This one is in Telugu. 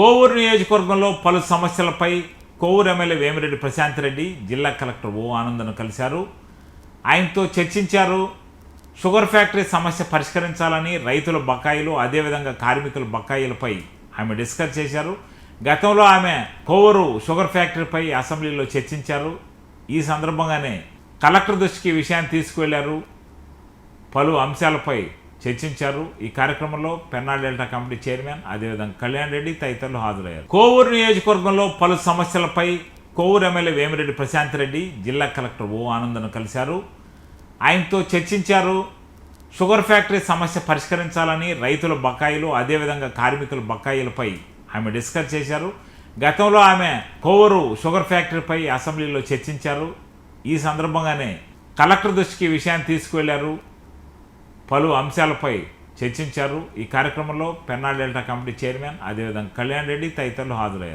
కోవూరు నియోజకవర్గంలో పలు సమస్యలపై కోవూరు ఎమ్మెల్యే వేమిరెడ్డి ప్రశాంత్ రెడ్డి జిల్లా కలెక్టర్ ఓ ఆనందను కలిశారు. ఆయనతో చర్చించారు. షుగర్ ఫ్యాక్టరీ సమస్య పరిష్కరించాలని రైతుల బకాయిలు అదేవిధంగా కార్మికుల బకాయిలపై ఆమె డిస్కస్ చేశారు. గతంలో ఆమె కోవూరు షుగర్ ఫ్యాక్టరీపై అసెంబ్లీలో చర్చించారు. ఈ సందర్భంగానే కలెక్టర్ దృష్టికి విషయాన్ని తీసుకువెళ్ళారు. పలు అంశాలపై చర్చించారు. ఈ కార్యక్రమంలో పెన్నా డెల్టా కమిటీ చైర్మన్ అదేవిధంగా కళ్యాణ్ రెడ్డి తదితరులు హాజరయ్యారు. కోవూరు నియోజకవర్గంలో పలు సమస్యలపై కోవూరు ఎమ్మెల్యే వేమిరెడ్డి ప్రశాంత్ రెడ్డి జిల్లా కలెక్టర్ ఓ ఆనందను కలిశారు. ఆయనతో చర్చించారు. షుగర్ ఫ్యాక్టరీ సమస్య పరిష్కరించాలని రైతుల బకాయిలు అదేవిధంగా కార్మికుల బకాయిలపై ఆమె డిస్కస్ చేశారు. గతంలో ఆమె కోవూరు షుగర్ ఫ్యాక్టరీపై అసెంబ్లీలో చర్చించారు. ఈ సందర్భంగానే కలెక్టర్ దృష్టికి విషయాన్ని తీసుకువెళ్ళారు. పలు అంశాలపై చర్చించారు. ఈ కార్యక్రమంలో పెన్నా డెల్టా కమిటీ చైర్మన్ అదేవిధంగా కళ్యాణ్ రెడ్డి తదితరులు హాజరయ్యారు.